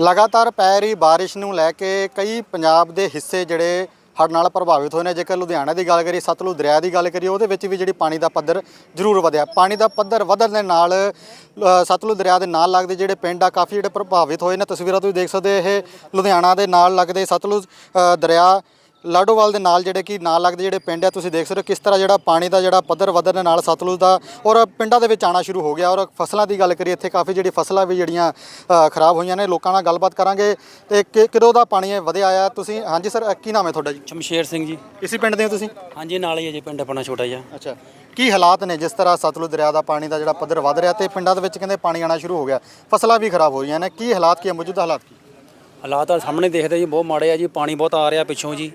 ਲਗਾਤਾਰ ਪੈ ਰਹੀ ਬਾਰਿਸ਼ ਨੂੰ ਲੈ ਕੇ ਕਈ ਪੰਜਾਬ ਦੇ ਹਿੱਸੇ ਜਿਹੜੇ ਹੜ੍ਹ ਨਾਲ ਪ੍ਰਭਾਵਿਤ ਹੋਏ ਨੇ। ਜੇਕਰ ਲੁਧਿਆਣਾ ਦੀ ਗੱਲ ਕਰੀਏ, ਸਤਲੁਜ ਦਰਿਆ ਦੀ ਗੱਲ ਕਰੀਏ, ਉਹਦੇ ਵਿੱਚ ਵੀ ਜਿਹੜੀ ਪਾਣੀ ਦਾ ਪੱਧਰ ਜ਼ਰੂਰ ਵਧਿਆ। ਪਾਣੀ ਦਾ ਪੱਧਰ ਵਧਣ ਦੇ ਨਾਲ ਸਤਲੁਜ ਦਰਿਆ ਦੇ ਨਾਲ ਲੱਗਦੇ ਜਿਹੜੇ ਪਿੰਡ ਆ, ਕਾਫੀ ਜਿਹੜੇ ਪ੍ਰਭਾਵਿਤ ਹੋਏ ਨੇ। ਤਸਵੀਰਾਂ ਤੁਸੀਂ ਦੇਖ ਸਕਦੇ ਇਹ ਲੁਧਿਆਣਾ ਦੇ ਨਾਲ ਲੱਗਦੇ ਸਤਲੁਜ ਦਰਿਆ ਲਾਡੋਵਾਲ ਦੇ ਨਾਲ ਜਿਹੜੇ ਕਿ ਨਾਲ ਲੱਗਦੇ ਜਿਹੜੇ ਪਿੰਡ ਆ ਤੁਸੀਂ ਦੇਖ ਸਕਦੇ ਹੋ ਕਿਸ ਤਰ੍ਹਾਂ ਜਿਹੜਾ ਪਾਣੀ ਦਾ ਜਿਹੜਾ ਪੱਧਰ ਵਧਣ ਦੇ ਨਾਲ ਸਤਲੁਜ ਦਾ ਔਰ ਪਿੰਡਾਂ ਦੇ ਵਿੱਚ ਆਣਾ ਸ਼ੁਰੂ ਹੋ ਗਿਆ। ਔਰ ਫਸਲਾਂ ਦੀ ਗੱਲ ਕਰੀਏ ਇੱਥੇ ਕਾਫੀ ਜਿਹੜੀ ਫਸਲਾਂ ਵੀ ਜਿਹੜੀਆਂ ਖਰਾਬ ਹੋਈਆਂ ਨੇ ਲੋਕਾਂ ਨਾਲ ਗੱਲਬਾਤ ਕਰਾਂਗੇ। ਤੇ ਕਿ- ਕਿਦੋਂ ਦਾ ਪਾਣੀ ਵਧਿਆ ਆ? ਤੁਸੀਂ ਹਾਂਜੀ ਸਰ ਕੀ ਨਾਮ ਹੈ ਤੁਹਾਡਾ ਜੀ? ਸ਼ਮਸ਼ੇਰ ਸਿੰਘ ਜੀ। ਇਸੇ ਪਿੰਡ ਦੇ ਹੋ ਤੁਸੀਂ? ਹਾਂਜੀ ਨਾਲ ਹੀ ਹੈ ਜੀ ਪਿੰਡ ਆਪਣਾ ਛੋਟਾ ਜਿਹਾ। ਅੱਛਾ। ਕੀ ਹਾਲਾਤ ਨੇ ਜਿਸ ਤਰ੍ਹਾਂ ਸਤਲੁਜ ਦਰਿਆ ਦਾ ਪਾਣੀ ਦਾ ਜਿਹੜਾ ਪੱਧਰ ਵਧ ਰਿਹਾ ਤੇ ਪਿੰਡਾਂ ਦੇ ਵਿੱਚ ਕਹਿੰਦੇ ਪਾਣੀ ਆਣਾ ਸ਼ੁਰੂ ਹੋ ਗਿਆ ਫਸਲਾਂ ਵੀ ਖਰਾਬ ਹੋ ਰਹੀਆਂ ਨੇ ਕੀ ਹਾਲਾਤ ਕੀ ਮੌਜੂਦਾ ਹਾਲਾਤ ਕੀ? ਹਾਲਾਤ ਤਾਂ ਸਾਹਮਣੇ ਦੇਖਦੇ ਜੀ ਬਹੁਤ ਮਾੜੇ ਆ ਜੀ ਪਾਣੀ ਬਹੁਤ ਆ ਰਿਹਾ ਪਿੱਛੋਂ ਜੀ।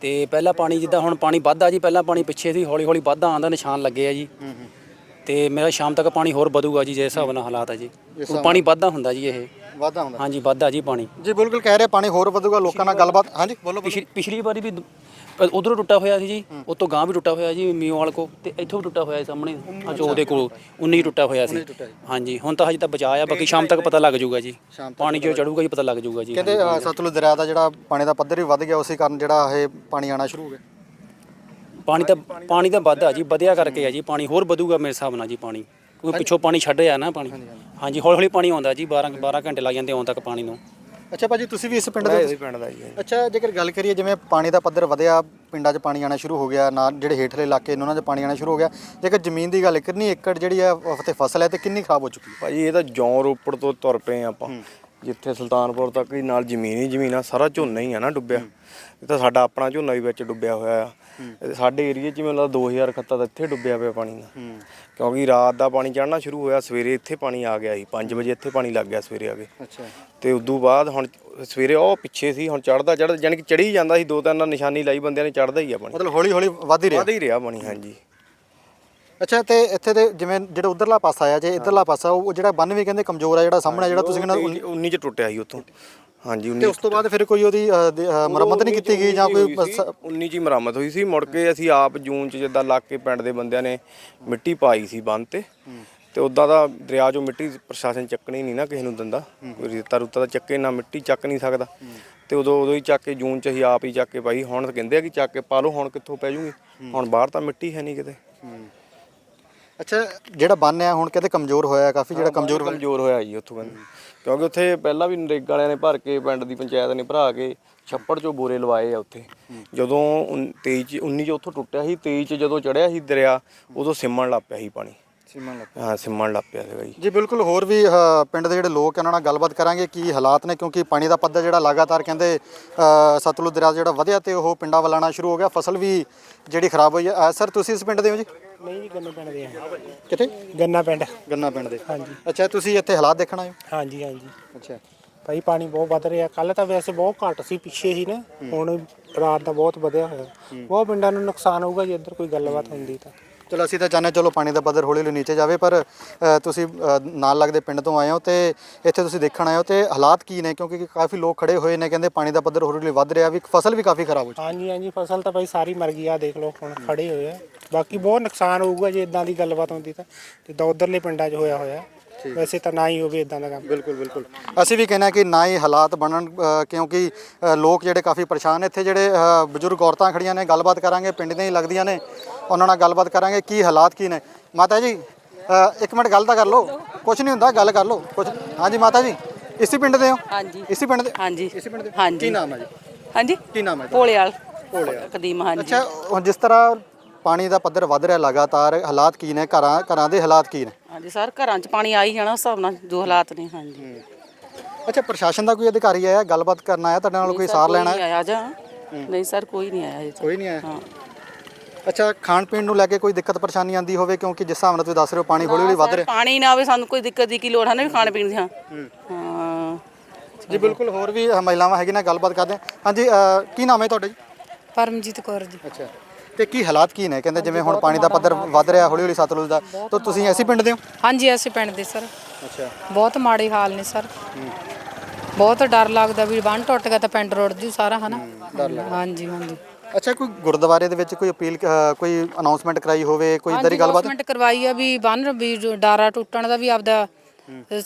ਤੇ ਪਹਿਲਾਂ ਪਾਣੀ ਜਿੱਦਾਂ ਹੁਣ ਪਾਣੀ ਵੱਧਦਾ ਜੀ ਪਹਿਲਾਂ ਪਾਣੀ ਪਿੱਛੇ ਸੀ ਹੌਲੀ ਹੌਲੀ ਵੱਧਦਾ ਆਂਦਾ ਨਿਸ਼ਾਨ ਲੱਗੇ ਆ ਜੀ। ਤੇ ਮੇਰਾ ਸ਼ਾਮ ਤੱਕ ਪਾਣੀ ਹੋਰ ਵਧੂਗਾ ਜੀ ਜੇ ਹਿਸਾਬ ਨਾਲ ਹਾਲਾਤ ਆ ਜੀ। ਹੁਣ ਪਾਣੀ ਵੱਧਦਾ ਹੁੰਦਾ ਜੀ ਇਹ। ਵਾਧਾ ਹੁੰਦਾ। ਹਾਂਜੀ ਵੱਧਦਾ ਜੀ ਪਾਣੀ। ਜੀ ਬਿਲਕੁਲ ਕਹਿ ਰਹੇ ਪਾਣੀ ਹੋਰ ਵਧੂਗਾ ਲੋਕਾਂ ਨਾਲ ਗੱਲਬਾਤ ਹਾਂਜੀ ਬੋਲੋ ਪਿਛਲੀ ਪਿਛਲੀ ਵਾਰੀ ਵੀ ਉਧਰੋਂ ਟੁੱਟਾ ਹੋਇਆ ਸੀ ਜੀ ਉਤੋਂ ਗਾਂ ਵੀ ਟੁੱਟਾ ਹੋਇਆ ਜੀ ਮੀਓਵਾਲ ਕੋ ਤੇ ਇੱਥੋਂ ਵੀ ਟੁੱਟਾ ਹੋਇਆ ਸੀ ਸਾਹਮਣੇ ਅੱਜ ਉਹਦੇ ਕੋਲ 19 ਟੁੱਟਾ ਹੋਇਆ ਸੀ। ਹਾਂਜੀ ਹੁਣ ਤਾਂ ਹਜੇ ਤਾਂ ਬਚਾਇਆ ਬਾਕੀ ਸ਼ਾਮ ਤੱਕ ਪਤਾ ਲੱਗ ਜਾਊਗਾ ਜੀ। ਪਾਣੀ ਜੋ ਚੜੂਗਾ ਜੀ ਪਤਾ ਲੱਗ ਜਾਊਗਾ ਜੀ। ਕਹਿੰਦੇ ਅ, ਸਤਲੁਜ ਦਰਿਆ ਦਾ ਜਿਹੜਾ ਪਾਣੀ ਦਾ ਪੱਧਰ ਵੀ ਵੱਧ ਗਿਆ ਉਸੇ ਕਾਰਨ ਜਿਹੜਾ ਇਹ ਪਾਣੀ ਆਣਾ ਸ਼ੁਰੂ ਹੋ ਗਿਆ। ਪਾਣੀ ਤਾਂ ਪਾਣੀ ਤਾਂ ਵੱਧਦਾ ਜੀ ਵਧਿਆ ਕਰਕੇ ਆ ਜੀ ਪਾਣੀ ਹੋਰ ਵਧੂਗਾ ਮੇਰੇ ਹਿਸਾਬ ਨਾਲ ਜੀ ਪਾਣੀ। ਕਿਉਂਕਿ ਪਿੱਛੋਂ ਪਾਣੀ ਛੱਡ ਰਿਹਾ ਨਾ ਪਾਣੀ। ਹਾਂਜੀ ਹੌਲੀ ਹੌਲੀ ਪਾਣੀ ਆਉਂਦਾ ਜੀ 12 12 ਘੰਟੇ ਲੱਗ ਜਾਂਦੇ ਆਉਣ ਤੱਕ ਪਾਣੀ ਨੂੰ। ਅੱਛਾ ਭਾਜੀ ਤੁਸੀਂ ਵੀ ਇਸ ਪਿੰਡ ਦੇ ਪਿੰਡ ਦਾ ਜੀ। ਅੱਛਾ ਜੇਕਰ ਗੱਲ ਕਰੀਏ ਜਿਵੇਂ ਪਾਣੀ ਦਾ ਪੱਧਰ ਵਧਿਆ ਪਿੰਡਾਂ 'ਚ ਪਾਣੀ ਆਣਾ ਸ਼ੁਰੂ ਹੋ ਗਿਆ ਨਾ ਜਿਹੜੇ ਹੇਠਲੇ ਇਲਾਕੇ ਨੇ ਉਹਨਾਂ 'ਚ ਪਾਣੀ ਆਣਾ ਸ਼ੁਰੂ ਹੋ ਗਿਆ। ਜੇਕਰ ਜ਼ਮੀਨ ਦੀ ਗੱਲ ਕਿੰਨੀ ਏਕੜ ਜਿਹੜੀ ਹੈ ਉਹ ਤੇ ਫਸਲ ਹੈ ਤੇ ਕਿੰਨੀ ਖਰਾਬ ਹੋ ਚੁੱਕੀ ਭਾਜੀ ਇਹ ਤਾਂ ਜੌਂ ਰੋਪੜ ਤੋਂ ਤੁਰ ਪਏ ਆਪਾਂ। ਜਿੱਥੇ ਸੁਲਤਾਨਪੁਰ ਤੱਕ ਹੀ ਨਾਲ ਜ਼ਮੀਨ ਹੀ ਜ਼ਮੀਨ ਆ ਸਾਰਾ ਝੋਨਾ ਹੀ ਆ ਨਾ ਡੁੱਬਿਆ। ਇਹ ਤਾਂ ਸਾਡਾ ਆਪਣਾ ਝੋਨਾ ਵੀ ਵਿੱਚ ਡੁੱਬਿਆ ਹੋਇਆ ਆ। ਸਾਡੇ ਏਰੀਏ 'ਚ ਮੈਨੂੰ ਲੱਗਦਾ 2000 ਖੱਤਾ ਤਾਂ ਇੱਥੇ ਡੁੱਬਿਆ ਪਿਆ ਪਾਣੀ ਦਾ ਕਿਉਂਕਿ ਰਾਤ ਦਾ ਪਾਣੀ ਚੜਨਾ ਸ਼ੁਰੂ ਹੋਇਆ ਸਵੇਰੇ ਇੱਥੇ ਪਾਣੀ ਆ ਗਿਆ ਸੀ 5 ਵਜੇ ਇੱਥੇ ਪਾਣੀ ਲੱਗ ਗਿਆ ਸਵੇਰੇ ਆ ਕੇ। ਅੱਛਾ। ਤੇ ਉਦੋਂ ਬਾਅਦ ਹੁਣ ਸਵੇਰੇ ਉਹ ਪਿੱਛੇ ਸੀ ਹੁਣ ਚੜਦਾ ਚੜਦਾ ਜਾਣੀ ਕਿ ਚੜੀ ਜਾਂਦਾ ਸੀ ਦੋ ਤਿੰਨ ਨਿਸ਼ਾਨੀ ਲਾਈ ਬੰਦਿਆਂ ਨੇ ਚੜਦਾ ਹੀ ਆ ਪਾਣੀ। ਮਤਲਬ ਹੌਲੀ ਹੌਲੀ ਵੱਧ ਹੀ ਰਿਹਾ। ਵਧ ਹੀ ਰਿਹਾ ਪਾਣੀ ਹਾਂਜੀ। ਅੱਛਾ ਤੇ ਇੱਥੇ ਦੇ ਜਿਵੇਂ ਜਿਹੜਾ ਉਧਰਲਾ ਪਾਸਾ ਆ ਜੇ ਇਧਰਲਾ ਪਾਸਾ ਉਹ ਜਿਹੜਾ ਬੰਨ ਵੀ ਕਹਿੰਦੇ ਕਮਜ਼ੋਰ ਆ ਜਿਹੜਾ ਸਾਹਮਣੇ ਜਿਹੜਾ ਤੁਸੀਂ ਕਹਿੰਦੇ 19 ਚ ਟੁੱਟਿਆ ਸੀ ਉੱਥੋਂ। ਹਾਂਜੀ 19 ਤੇ ਉਸ ਤੋਂ ਬਾਅਦ ਫਿਰ ਕੋਈ ਉਹਦੀ ਅ, ਦੇ- ਅ, ਮੁਰੰਮਤ ਨਹੀਂ ਕੀਤੀ ਗਈ ਜਾਂ ਕੋਈ ਬਸ- 19 ਚ ਹੀ ਮੁਰੰਮਤ ਹੋਈ ਸੀ ਮੁੜ ਕੇ ਅਸੀਂ ਆਪ ਜੂਨ ਚ ਜਿੱਦਾਂ ਲੱਗ ਕੇ ਪਿੰਡ ਦੇ ਬੰਦਿਆਂ ਨੇ ਮਿੱਟੀ ਪਾਈ ਸੀ ਬੰਨ ਤੇ। ਤੇ ਉਦਾਂ ਦਾ ਦਰਿਆ ਚੋਂ ਮਿੱਟੀ ਪ੍ਰਸ਼ਾਸਨ ਚੱਕਣੀ ਨਹੀਂ ਨਾ ਕਿਸੇ ਨੂੰ ਦਿੰਦਾ। ਕੋਈ ਰੇਤਾ ਰੁੱਤਾ ਦਾ ਚੱਕੇ ਨਾ ਮਿੱਟੀ ਚੱਕ ਨਹੀਂ ਸਕਦਾ। ਤੇ ਉਦੋਂ ਉਦੋਂ ਹੀ ਚੱਕ ਕੇ ਜੂਨ ਚ ਅਸੀਂ ਆਪ ਹੀ ਚੱਕ ਕੇ ਪਾਈ। ਹੁਣ ਤਾਂ ਕਹਿੰਦੇ ਆ ਕਿ ਚੱਕ ਕੇ ਪਾ ਲਓ ਹੁਣ ਕਿੱਥੋਂ ਪੈ ਜੂਗੀ? ਹੁਣ ਬਾਹਰ ਤਾਂ ਮਿੱਟੀ ਹੈ ਨਹੀਂ ਕਿਤੇ। ਅੱਛਾ ਜਿਹੜਾ ਬੰਨ ਆ ਹੁਣ ਕਹਿੰਦੇ ਕਮਜ਼ੋਰ ਹੋਇਆ ਕਾਫੀ ਜਿਹੜਾ ਕਮਜ਼ੋਰ ਹੋਇਆ ਕਮਜ਼ੋਰ ਹੋਇਆ ਜੀ ਉੱਥੋਂ ਕਹਿੰਦੇ ਕਿਉਂਕਿ ਉੱਥੇ ਪਹਿਲਾਂ ਵੀ ਨਰੇਗਾ ਵਾਲਿਆਂ ਨੇ ਭਰ ਕੇ ਪਿੰਡ ਦੀ ਪੰਚਾਇਤ ਨੇ ਭਰਾ ਕੇ ਛੱਪੜ ਚੋਂ ਬੋਰੇ ਲਵਾਏ ਆ ਉੱਥੇ। ਜਦੋਂ 23 ਚ 19 ਚ ਉੱਥੋਂ ਟੁੱਟਿਆ ਸੀ 23 ਚ ਜਦੋਂ ਚੜਿਆ ਸੀ ਦਰਿਆ, ਉਦੋਂ ਸਿਮਣ ਲੱਗ ਪਿਆ ਸੀ ਪਾਣੀ। ਲੱਗ ਹਾਂ ਸਿਮਣ ਲੱਗ ਪਿਆ ਸੀਗਾ ਜੀ। ਜੀ ਬਿਲਕੁਲ ਹੋਰ ਵੀ ਪਿੰਡ ਦੇ ਜਿਹੜੇ ਲੋਕ ਆ ਉਹਨਾਂ ਨਾਲ ਗੱਲਬਾਤ ਕਰਾਂਗੇ ਕੀ ਹਾਲਾਤ ਨੇ ਕਿਉਂਕਿ ਪਾਣੀ ਦਾ ਪੱਧਰ ਜਿਹੜਾ ਲਗਾਤਾਰ ਕਹਿੰਦੇ ਸਤਲੁਜ ਦਰਿਆ ਜਿਹੜਾ ਵਧਿਆ ਤੇ ਉਹ ਪਿੰਡਾਂ ਵੱਲ ਆਉਣਾ ਸ਼ੁਰੂ ਹੋ ਗਿਆ। ਫਸਲ ਵੀ ਜਿਹੜੀ ਖਰਾਬ ਹੋਈ ਹੈ ਸਰ ਤੁਸੀਂ ਇਸ ਪਿੰਡ ਦੇ ਹੋ ਜੀ? ਨਹੀਂ ਜੀ ਗੰਨਾ ਪਿੰਡ ਦੇ ਆ। ਕਿੱਥੇ? ਗੰਨਾ ਪਿੰਡ। ਗੰਨਾ ਪਿੰਡ ਦੇ। ਹਾਂਜੀ। ਅੱਛਾ ਤੁਸੀਂ ਇੱਥੇ ਹਾਲਾਤ ਦੇਖਣ ਆਏ ਹੋ? ਹਾਂਜੀ ਹਾਂਜੀ। ਅੱਛਾ। ਭਾਈ ਪਾਣੀ ਬਹੁਤ ਵੱਧ ਰਿਹਾ। ਕੱਲ ਤਾਂ ਵੈਸੇ ਬਹੁਤ ਘੱਟ ਸੀ ਪਿੱਛੇ ਹੀ ਨਾ। ਹੁਣ ਰਾਤ ਦਾ ਬਹੁਤ ਵਧਿਆ ਹੋਇਆ। ਬਹੁਤ ਪਿੰਡਾਂ ਨੂੰ ਨੁਕਸਾਨ ਹੋਊਗਾ ਜੇ ਇੱਧਰ ਕੋਈ ਗੱਲਬਾਤ ਹੁੰਦੀ ਤਾਂ। ਚਲੋ ਅਸੀਂ ਤਾਂ ਚਾਹੁੰਦੇ ਚਲੋ ਪਾਣੀ ਦਾ ਪੱਧਰ ਹੌਲੀ ਹੌਲੀ ਨੀਚੇ ਜਾਵੇ ਪਰ ਅ, ਤੁਸੀਂ ਅ, ਨਾਲ ਲੱਗਦੇ ਪਿੰਡ ਤੋਂ ਆਏ ਹੋ ਤੇ ਇੱਥੇ ਤੁਸੀਂ ਦੇਖਣ ਆਏ ਹੋ ਤੇ ਹਾਲਾਤ ਕੀ ਨੇ? ਕਿਉਂਕਿ ਕਾਫੀ ਲੋਕ ਖੜੇ ਹੋਏ ਨੇ ਕਹਿੰਦੇ ਪਾਣੀ ਦਾ ਪੱਧਰ ਹੌਲੀ ਹੌਲੀ ਵੱਧ ਰਿਹਾ ਵੀ ਫਸਲ ਵੀ ਕਾਫੀ ਖਰਾਬ ਹੋ ਚੁੱਕੀ। ਹਾਂਜੀ ਹਾਂਜੀ ਫਸਲ ਤਾਂ ਭਾਈ ਸਾਰੀ ਮਰ ਗਈ ਆ ਦੇਖ ਲਓ ਹੁਣ ਖੜੇ ਹੋਏ ਆ। ਬਾਕੀ ਬਹੁਤ ਨੁਕਸਾਨ ਹੋਊਗਾ ਜੇ ਇਦਾਂ ਦੀ ਗੱਲਬਾਤ ਹੁੰਦੀ ਤਾਂ ਜਿੱਦਾਂ ਉਧਰਲੇ ਪਿੰਡਾਂ 'ਚ ਹੋਇਆ ਹੋਇਆ। ਵੈਸੇ ਤਾਂ ਨਾ ਹੀ ਹੋਵੇ ਇਦਾਂ ਦਾ ਕੰਮ। ਬਿਲਕੁਲ ਬਿਲਕੁਲ। ਅਸੀਂ ਵੀ ਕਹਿੰਦੇ ਹਾਂ ਕਿ ਨਾ ਹੀ ਹਾਲਾਤ ਬਣਨ ਅ, ਕਿਉਂਕਿ ਅ, ਲੋਕ ਜਿਹੜੇ ਕਾਫੀ ਪਰੇਸ਼ਾਨ ਨੇ। ਇੱਥੇ ਜਿਹੜੇ ਅ, ਬਜ਼ੁਰਗ ਔਰਤਾਂ ਖੜੀਆਂ ਨੇ ਗੱਲਬਾਤ ਕਰਾਂਗੇ ਪਿੰਡ ਦੀਆਂ ਹੀ ਲੱਗਦੀਆਂ ਨੇ। ਉਹਨਾਂ ਨਾਲ ਗੱਲਬਾਤ ਕਰਾਂਗੇ ਕੀ ਹਾਲਾਤ ਕੀ ਨੇ। ਮਾਤਾ ਜੀ ਅ, ਇੱਕ ਮਿੰਟ ਗੱਲ ਤਾਂ ਕਰ ਲਓ। ਕੁਝ ਨਹੀਂ ਹੁੰਦਾ ਗੱਲ ਕਰ ਲਓ। ਕੁਝ ਹਾਂਜੀ ਮਾਤਾ ਜੀ ਇਸੇ ਪਿੰਡ ਦੇ ਹੋ? ਹਾਂਜੀ। ਇਸੇ ਪਿੰਡ ਦੇ? ਹਾਂਜੀ। ਇਸੇ ਪਿੰਡ ਦੇ? ਹਾਂਜੀ। ਕੀ ਨਾਮ ਹੈ ਜੀ? ਹਾਂਜੀ? ਕੀ ਨਾਮ ਹੈ ਤੁਹਾਡਾ? ਭੋਲੇ ਵਾਲ ਭੋਲੇ ਵਾਲ। ਕਦੀਮ ਹਾਂਜੀ। ਅੱਛਾ ਹੁਣ ਜਿਸ ਤਰ੍ਹਾਂ ਪਾਣੀ ਦਾ ਪੱਧਰ ਵੱਧ ਰਿਹਾ ਲਗਾਤਾਰ ਹਾਲਾਤ ਕੀ ਨੇ? ਘਰਾਂ ਘਰਾਂ ਦੇ ਹਾਲਾਤ ਕੀ ਨੇ? ਹਾਂਜੀ ਸਰ ਘਰਾਂ 'ਚ ਪਾਣੀ ਆ ਹੀ ਜਾਣਾ ਉਸ ਹਿਸਾਬ ਨਾਲ ਜੋ ਹਾਲਾਤ ਨੇ ਹਾਂਜੀ। ਅੱਛਾ ਪ੍ਰਸ਼ਾਸਨ ਦਾ ਕੋਈ ਅਧਿਕਾਰੀ ਆਇਆ ਗੱਲਬਾਤ ਕਰਨ ਆਇਆ ਤੁਹਾਡੇ ਨਾਲ ਕੋਈ ਸਰ, ਲੈਣਾ? ਨਹੀਂ ਆਇਆ ਜਾਂ ਨਹੀਂ ਸਰ ਕੋਈ ਨਹੀਂ ਆਇਆ ਜੀ ਕੋਈ ਨਹੀਂ ਆਇਆ? ਹਾਂ। ਅੱਛਾ ਖਾਣ ਪੀਣ ਨੂੰ ਲੈ ਕੇ ਕੋਈ ਦਿੱਕਤ ਪਰੇਸ਼ਾਨੀ ਆਂਦੀ ਹੋਵੇ ਕਿਉਂਕਿ ਜਿਸ ਹਿਸਾਬ ਨਾਲ ਤੁਸੀਂ ਦੱਸ ਰਹੇ ਹੋ ਪਾਣੀ ਹੌਲੀ ਹੌਲੀ ਵੱਧ ਰਿਹਾ। ਪਾਣੀ ਨਾ ਆਵੇ ਸਾਨੂੰ ਕੋਈ ਦਿੱਕਤ ਦੀ ਕੀ ਲੋੜ ਹੈ ਨਾ ਵੀ ਖਾਣ ਪੀਣ ਦੀ ਹਾਂ। ਹਾਂ। ਜੀ ਬਿਲਕੁਲ ਹੋਰ ਵੀ ਮਹਿਲਾਵਾਂ ਹੈਗੀਆਂ ਨੇ ਗੱਲਬਾਤ ਕਰਦੇ ਹਾਂ। ਹਾਂਜੀ ਕੀ ਨਾਮ ਹੈ ਤੁਹਾਡਾ ਜੀ? ਪਰਮਜੀਤ ਕੌਰ ਜੀ। ਅੱਛਾ। ਤੇ ਕੀ ਹਾਲਾਤ ਕੀ ਨੇ? ਕਹਿੰਦੇ ਜਿਵੇਂ ਹੁਣ ਪਾਣੀ ਦਾ ਪੱਧਰ ਵੱਧ ਰਿਹਾ ਹੌਲੀ ਹੌਲੀ ਸਤਲੁਜ ਦਾ ਤਾਂ ਤੁਸੀਂ ਐਸੀ ਪਿੰਡ ਦੇ ਹੋ? ਹਾਂਜੀ ਅਸੀਂ ਪਿੰਡ ਦੇ ਸਰ। ਅੱਛਾ। ਬਹੁਤ ਮਾੜੇ ਹਾਲ ਨੇ ਸਰ। ਬਹੁਤ ਡਰ ਲੱਗਦਾ ਵੀ ਬੰਨ ਟੁੱਟ ਗਿਆ ਤਾਂ ਪਿੰਡ ਰੁੜ ਜੂ ਸਾਰਾ ਹਨਾ? ਹਾਂਜੀ ਹਾਂਜੀ। ਅੱਛਾ ਕੋਈ ਗੁਰਦੁਆਰੇ ਦੇ ਵਿੱਚ ਕੋਈ ਅਪੀਲ ਕੋਈ ਅਨਾਉਂਸਮੈਂਟ ਕਰਾਈ ਹੋਵੇ ਕੋਈ ਇਦਾਂ ਦੀ ਗੱਲਬਾਤ? announcement ਕਰਵਾਈ ਆ ਵੀ ਬੰਨ ਵੀ ਡਾਰਾ ਟੁੱਟਣ ਦਾ ਵੀ ਆਪਦਾ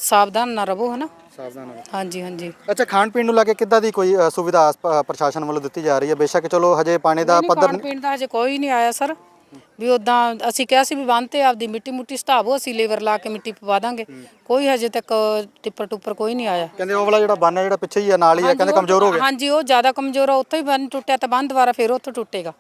ਸਾਵਧਾਨ ਨਾ ਰਹੋ ਹਨਾ? ਸਾਵਧਾਨ ਰਹੋ। ਹਾਂਜੀ ਹਾਂਜੀ। ਅੱਛਾ ਖਾਣ ਪੀਣ ਨੂੰ ਲੈ ਕੇ ਕਿੱਦਾਂ ਦੀ ਕੋਈ ਅ, ਸੁਵਿਧਾ ਆਸ- ਪ- ਪ੍ਰਸ਼ਾਸਨ ਵੱਲੋਂ ਦਿੱਤੀ ਜਾ ਰਹੀ ਹੈ? ਬੇਸ਼ੱਕ ਚਲੋ ਹਜੇ ਪਾਣੀ ਦਾ ਪੱਧਰ ਖਾਣ ਪੀਣ ਦਾ ਹਜੇ ਕੋਈ ਨਹੀਂ ਆਇਆ ਸਰ। ਵੀ ਉਦਾਂ ਅਸੀਂ ਕਿਹਾ ਸੀ ਵੀ ਬੰਨ ਤੇ ਆਪਦੀ ਮਿੱਟੀ ਮੁੱਟੀ ਸਟਾਵੋ ਅਸੀਂ ਲੇਬਰ ਲਾ ਕੇ ਮਿੱਟੀ ਪਵਾ ਦਾਂਗੇ। ਕੋਈ ਹਜੇ ਤੱਕ ਟਿੱਪਰ ਟੁੱਪਰ ਕੋਈ ਨਹੀਂ ਆਇਆ। ਕਹਿੰਦੇ ਉਹ ਵਾਲਾ ਜਿਹੜਾ ਬੰਨ ਹੈ ਜਿਹੜਾ ਪਿੱਛੇ ਹੀ ਆ ਨਾਲ ਹੀ ਆ ਕਹਿੰਦੇ ਕਮਜ਼ੋਰ ਹੋ ਗਿਆ। ਹਾਂਜੀ ਉਹ ਜ਼ਿਆਦਾ ਕਮਜ਼ੋਰ ਆ ਉੱਥੋਂ ਹੀ ਬੰਨ ਟੁੱਟਿਆ ਤਾਂ ਬੰਨ ਦੁਬਾਰਾ ਫੇਰ ਉੱਥੋਂ ਟੁੱਟੇਗਾ।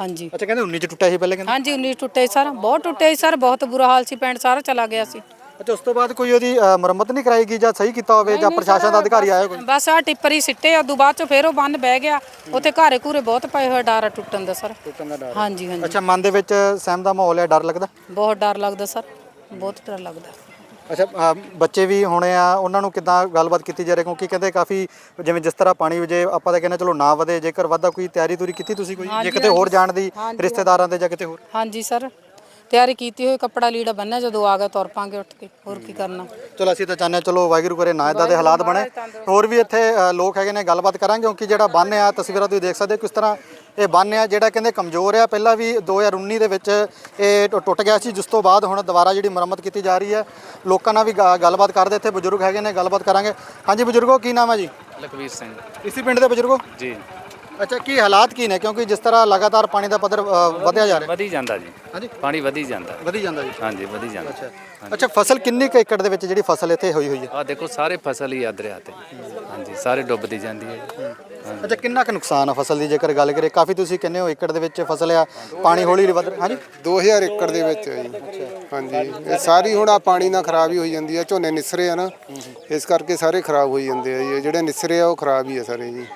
ਹਾਂਜੀ। ਅੱਛਾ ਕਹਿੰਦੇ 19 ਚ ਟੁੱਟਿਆ ਸੀ ਪਹਿਲੇ ਕਹਿੰਦੇ? ਹਾਂਜੀ 19 ਟੁੱਟੇ ਸਰ। ਬਹੁਤ ਟੁੱਟੇ ਸਰ। ਬਹੁਤ ਬੁਰਾ ਹਾਲ ਸੀ ਪਿੰਡ ਸਾਰਾ ਚਲਾ ਗਿਆ ਸੀ। ਅੱਛਾ ਉਸ ਤੋਂ ਬਾਅਦ ਕੋਈ ਉਹਦੀ ਅ, ਮੁਰੰਮਤ ਨਹੀਂ ਕਰਾਈ ਗਈ ਜਾਂ ਸਹੀ ਕੀਤਾ ਹੋਵੇ ਜਾਂ ਪ੍ਰਸ਼ਾਸਨ ਦਾ ਅਧਿਕਾਰੀ ਆਇਆ ਕੋਈ? ਬਸ ਆ ਟਿੱਪਰ ਹੀ ਸਿੱਟੇ ਉਦੋਂ ਬਾਅਦ ਚ ਫੇਰ ਉਹ ਬੰਨ ਬਹਿ ਗਿਆ। ਉੱਥੇ ਘਾਰੇ ਘੂਰੇ ਬਹੁਤ ਪਏ ਹੋਏ ਡਰ ਆ ਟੁੱਟਣ ਦਾ ਸਰ। ਟੁੱਟਣ ਦਾ ਡਰ ਹਾਂਜੀ ਹਾਂਜੀ। ਅੱਛਾ ਮਨ ਦੇ ਵਿੱਚ ਸਹਿਮ ਦਾ ਮਾਹੌਲ ਹੈ ਡਰ ਲੱਗਦਾ? ਬਹੁਤ ਡਰ ਲੱਗਦਾ ਸਰ ਬਹੁਤ ਡਰ ਲੱਗਦਾ। ਅੱਛਾ ਅ, ਬੱਚੇ ਵੀ ਹੋਣੇ ਆ ਉਹਨਾਂ ਨੂੰ ਕਿਦਾਂ ਗੱਲਬਾਤ ਕੀਤੀ ਜਾ ਰਹੀ? ਕਿਉਂਕਿ ਕਹਿੰਦੇ ਕਾਫੀ ਜਿਵੇਂ ਜਿਸ ਤਰ੍ਹਾਂ ਪਾਣੀ ਜੇ ਆਪਾਂ ਤਾਂ ਕਹਿੰਦੇ ਚਲੋ ਨਾ ਵਧੇ ਜੇਕਰ ਵਧਦਾ ਕੋਈ ਤਿਆਰੀ ਤੁਰੀ ਕੀਤੀ ਤੁਸੀਂ ਕੋਈ? ਜੇ ਕਿਤੇ ਹੋਰ ਜਾਣ ਦੀ ਰਿਸ਼ਤੇਦਾਰਾਂ ਦੇ ਜਾਂ ਕਿਤੇ ਹੋਰ? ਹਾਂਜੀ ਸਰ। ਤਿਆਰੀ ਕੀਤੀ ਹੋਈ ਕੱਪੜਾ ਲੀੜਾ ਬੰਨਿਆ ਜਦੋਂ ਆ ਗਿਆ ਤੁਰ ਪਾਂਗੇ ਉੱਠ ਕੇ। ਹੋਰ ਕੀ ਕਰਨਾ? ਚਲੋ ਅਸੀਂ ਤਾਂ ਚਾਹੁੰਦੇ ਹਾਂ ਚਲੋ ਵਾਹਿਗੁਰੂ ਕਰੇ ਨਾ ਇਦਾਂ ਦੇ ਹਾਲਾਤ ਬਣੇ। ਹੋਰ ਵੀ ਇੱਥੇ ਅ, ਲੋਕ ਹੈਗੇ ਨੇ ਗੱਲਬਾਤ ਕਰਾਂਗੇ ਕਿਉਂਕਿ ਜਿਹੜਾ ਬੰਨ ਆ ਤਸਵੀਰਾਂ ਤੁਸੀਂ ਦੇਖ ਸਕਦੇ ਹੋ ਕਿਸ ਤਰ੍ਹਾਂ ਇਹ ਬੰਨ ਆ ਜਿਹੜਾ ਕਹਿੰਦੇ ਕਮਜ਼ੋਰ ਆ। ਪਹਿਲਾਂ ਵੀ 2019 ਦੇ ਵਿੱਚ ਇਹ ਟੁ- ਟੁੱਟ ਗਿਆ ਸੀ ਜਿਸ ਤੋਂ ਬਾਅਦ ਹੁਣ ਦੁਬਾਰਾ ਜਿਹੜੀ ਮੁਰੰਮਤ ਕੀਤੀ ਜਾ ਰਹੀ ਹੈ। ਲੋਕਾਂ ਨਾਲ ਵੀ ਗਾ- ਗੱਲਬਾਤ ਕਰਦੇ ਇੱਥੇ ਬਜ਼ੁਰਗ ਹੈਗੇ ਨੇ ਗੱਲਬਾਤ ਕਰਾਂਗੇ। ਹਾਂਜੀ ਬਜ਼ੁਰਗੋ ਕੀ ਨਾਮ ਹੈ ਜੀ? ਲਖਵੀਰ ਸਿੰਘ। ਇਸੇ ਪਿੰਡ ਦੇ ਬਜ਼ੁਰਗੋ? ਜੀ। ਅੱਛਾ ਕੀ ਹਾਲਾਤ ਕੀ ਨੇ? ਕਿਉਂਕਿ ਜਿਸ ਤਰ੍ਹਾਂ ਲਗਾਤਾਰ ਪਾਣੀ ਦਾ ਪੱਧਰ ਅ, ਵਧਿਆ ਜਾ ਰਿਹਾ। ਵਧੀ ਜਾਂਦਾ ਜੀ। ਹਾਂਜੀ। ਪਾਣੀ ਵਧੀ ਜਾਂਦਾ। ਵਧੀ ਜਾਂਦਾ ਜੀ। ਹਾਂਜੀ ਵਧੀ ਜਾਂਦਾ। ਅੱਛਾ। ਅੱਛਾ ਫਸਲ ਕਿੰਨੀ ਕੁ ਏਕੜ ਦੇ ਵਿੱਚ ਜਿਹੜੀ ਫਸਲ ਇੱਥੇ ਹੋਈ ਹੋਈ ਹੈ? ਆ ਦੇਖੋ ਸਾਰੇ ਫਸਲ ਹੀ ਆ ਦਰਿਆ ਤੇ। ਹਾਂਜੀ ਸਾਰੇ ਡੁੱਬਦੀ ਜਾਂਦੀ ਹੈ। ਜੀ। ਹਾਂਜੀ। ਅੱਛਾ ਕਿੰਨਾ ਕੁ ਨੁਕਸਾਨ ਆ ਫਸਲ ਦੀ? ਜੇਕਰ ਗੱਲ ਕਰੀਏ ਕਾਫੀ ਤੁਸੀਂ ਕਹਿੰਦੇ ਹੋ ਏਕੜ ਦੇ ਵਿੱਚ ਫਸਲ ਆ ਪਾਣੀ ਹੌਲੀ ਹੌਲੀ ਵੱਧ ਰਿਹਾ। ਹਾਂਜੀ। 2000 ਏਕੜ ਦੇ ਵਿੱਚ ਹੈ ਜੀ। ਹਾਂਜੀ। ਇਹ ਸਾਰੀ ਹੁਣ ਆ ਪਾਣੀ ਨਾਲ ਖਰਾਬ ਹੀ ਹੋਈ ਜਾਂਦੀ ਹੈ ਝੋਨੇ ਨਿਸਰੇ ਆ ਨਾ। ਇਸ ਕਰਕੇ ਸਾਰੇ ਖਰਾਬ ਹੋਈ ਜਾਂਦੇ ਆ ਜੀ। ਇਹ ਜਿਹੜੇ ਨਿਸਰੇ ਆ ਉਹ ਖਰਾਬ ਹੀ ਆ ਸਾਰੇ ਜੀ।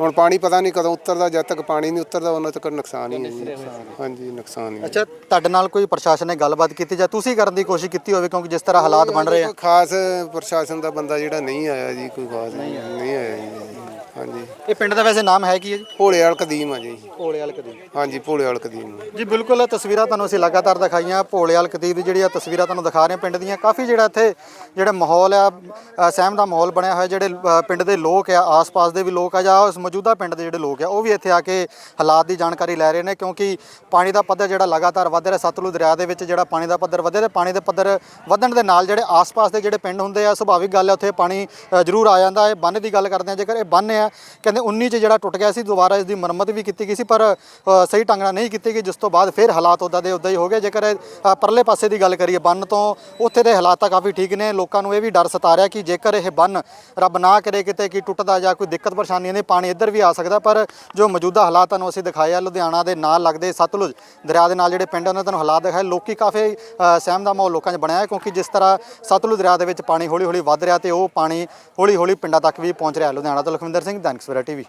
ਹੁਣ ਪਾਣੀ ਪਤਾ ਨਹੀਂ ਕਦੋਂ ਉਤਰਦਾ ਜਦ ਤੱਕ ਪਾਣੀ ਨਹੀਂ ਉਤਰਦਾ ਉਹਨਾਂ ਤੱਕ ਨੁਕਸਾਨ ਹੀ ਹੈ ਜੀ ਹਾਂਜੀ ਨੁਕਸਾਨ ਹੀ ਹੈ ਅੱਛਾ ਤੁਹਾਡੇ ਨਾਲ ਕੋਈ ਪ੍ਰਸ਼ਾਸਨ ਨੇ ਗੱਲਬਾਤ ਕੀਤੀ ਜਾਂ ਤੁਸੀਂ ਕਰਨ ਦੀ ਕੋਸ਼ਿਸ਼ ਕੀਤੀ ਹੋਵੇ ਕਿਉਂਕਿ ਜਿਸ ਤਰ੍ਹਾਂ ਹਾਲਾਤ ਬਣ ਰਹੇ ਆ? ਕੋਈ ਖਾਸ ਪ੍ਰਸ਼ਾਸਨ ਦਾ ਬੰਦਾ ਜਿਹੜਾ ਨਹੀਂ ਆਇਆ ਜੀ ਕੋਈ ਖਾਸ ਨਹੀਂ ਨਹੀਂ ਆਇਆ ਜੀ। ਹਾਂਜੀ। ਇਹ ਪਿੰਡ ਦਾ ਵੈਸੇ ਨਾਮ ਹੈ ਕੀ ਹੈ ਜੀ? ਭੋਲੇ ਵਾਲ ਕਦੀਮ ਆ ਜੀ। ਭੋਲੇ ਵਾਲ ਕਦੀਮ। ਹਾਂਜੀ ਭੋਲੇ ਵਾਲ ਕਦੀਮ। ਜੀ ਬਿਲਕੁਲ ਇਹ ਤਸਵੀਰਾਂ ਤੁਹਾਨੂੰ ਅਸੀਂ ਲਗਾਤਾਰ ਦਿਖਾਈਆਂ। ਭੋਲੇ ਵਾਲ ਕਦੀਮ ਦੀ ਜਿਹੜੀ ਆ ਤਸਵੀਰਾਂ ਤੁਹਾਨੂੰ ਦਿਖਾ ਰਹੇ ਹਾਂ ਪਿੰਡ ਦੀਆਂ ਕਾਫੀ ਜਿਹੜਾ ਇੱਥੇ ਜਿਹੜਾ ਮਾਹੌਲ ਆ ਅ, ਸਹਿਮ ਦਾ ਮਾਹੌਲ ਬਣਿਆ ਹੋਇਆ ਜਿਹੜੇ ਅ, ਪਿੰਡ ਦੇ ਲੋਕ ਆ ਆਸ-ਪਾਸ ਦੇ ਵੀ ਲੋਕ ਆ ਜਾਂ ਉਸ ਮੌਜੂਦਾ ਪਿੰਡ ਦੇ ਜਿਹੜੇ ਲੋਕ ਆ ਉਹ ਵੀ ਇੱਥੇ ਆ ਕੇ ਹਾਲਾਤ ਦੀ ਜਾਣਕਾਰੀ ਲੈ ਰਹੇ ਨੇ ਕਿਉਂਕਿ ਪਾਣੀ ਦਾ ਪੱਧਰ ਜਿਹੜਾ ਲਗਾਤਾਰ ਵਧ ਰਿਹਾ ਸਤਲੁਜ ਦਰਿਆ ਦੇ ਵਿੱਚ ਜਿਹੜਾ ਪਾਣੀ ਦਾ ਪੱਧਰ ਵਧਿਆ ਤੇ ਪਾਣੀ ਦੇ ਪੱਧਰ ਵਧਣ ਦੇ ਨਾਲ ਜਿਹੜੇ ਆਸ-ਪਾਸ ਦੇ ਜਿਹੜੇ ਪਿੰਡ ਹੁੰਦੇ ਆ ਸੁਭਾਵਿਕ ਗੱਲ ਹੈ ਉੱਥੇ ਪਾਣੀ ਅ, ਜ਼ਰੂਰ ਆ ਜਾਂਦਾ ਹੈ ਬੰਨ ਦੀ ਗੱਲ ਕਰਦੇ ਆ ਜੇਕਰ ਇਹ ਬੰਨ ਆ ਕਹਿੰਦੇ 19 ਚ ਜਿਹੜਾ ਟੁੱਟ ਗਿਆ ਸੀ, ਦੁਬਾਰਾ ਇਸ ਦੀ ਮੁਰੰਮਤ ਵੀ ਕੀਤੀ ਗਈ ਸੀ, ਪਰ ਸਹੀ ਢੰਗ ਨਾਲ ਨਹੀਂ ਕੀਤੀ ਗਈ, ਜਿਸ ਤੋਂ ਬਾਅਦ ਫਿਰ ਹਾਲਾਤ ਉਦਾਂ ਦੇ ਉਦਾਂ ਹੀ ਹੋ ਗਏ। ਜੇਕਰ ਪਰਲੇ ਪਾਸੇ ਦੀ ਗੱਲ ਕਰੀਏ, ਬੰਨ ਤੋਂ ਉੱਥੇ ਦੇ ਹਾਲਾਤ ਤਾਂ ਕਾਫੀ ਠੀਕ ਨੇ। ਲੋਕਾਂ ਨੂੰ ਇਹ ਵੀ ਡਰ ਸਤਾ ਰਿਹਾ ਕਿ ਜੇਕਰ ਇਹ ਬੰਨ ਰੱਬ ਨਾ ਕਰੇ ਕਿਤੇ, ਕਿ ਟੁੱਟਦਾ ਜਾਂ ਕੋਈ ਦਿੱਕਤ ਪਰੇਸ਼ਾਨੀ ਨੇ, ਪਾਣੀ ਇੱਧਰ ਵੀ ਆ ਸਕਦਾ, ਪਰ ਜੋ ਮੌਜੂਦਾ ਹਾਲਾਤਾਂ ਨੂੰ ਅਸੀਂ ਦਿਖਾਇਆ ਲੁਧਿਆਣਾ ਦੇ ਨਾਲ ਲੱਗਦੇ ਸਤਲੁਜ ਦਰਿਆ ਦੇ ਨਾਲ ਜਿਹੜੇ ਪਿੰਡ ਉਹਨਾਂ ਤੁਹਾਨੂੰ ਹਾਲਾਤ ਦਿਖਾਏ। ਲੋਕੀ ਕਾਫੀ ਸਹਿਮ ਦਾ ਮਾਹੌਲ ਲੋਕਾਂ 'ਚ ਬਣਿਆ ਕਿਉਂਕਿ ਜਿਸ ਤਰ੍ਹਾਂ ਸਤਲੁਜ ਦਰਿਆ ਦੇ ਵਿੱਚ ਪਾਣੀ ਹੌਲੀ ਹੌਲੀ ਵੱਧ ਰਿਹਾ ਤੇ ਉਹ ਪਾਣੀ ਹੌਲੀ ਹੌਲੀ ਪਿੰਡਾਂ ਤੱਕ ਵੀ ਪਹੁੰਚ ਰਿਹਾ। ਲੁਧਿਆਣਾ ਤੋਂ ਲਖਵਿੰਦਰ ਸਿੰਘ ਦੈਨਿਕ ਸਵੇਰਾ ਟੀਵੀ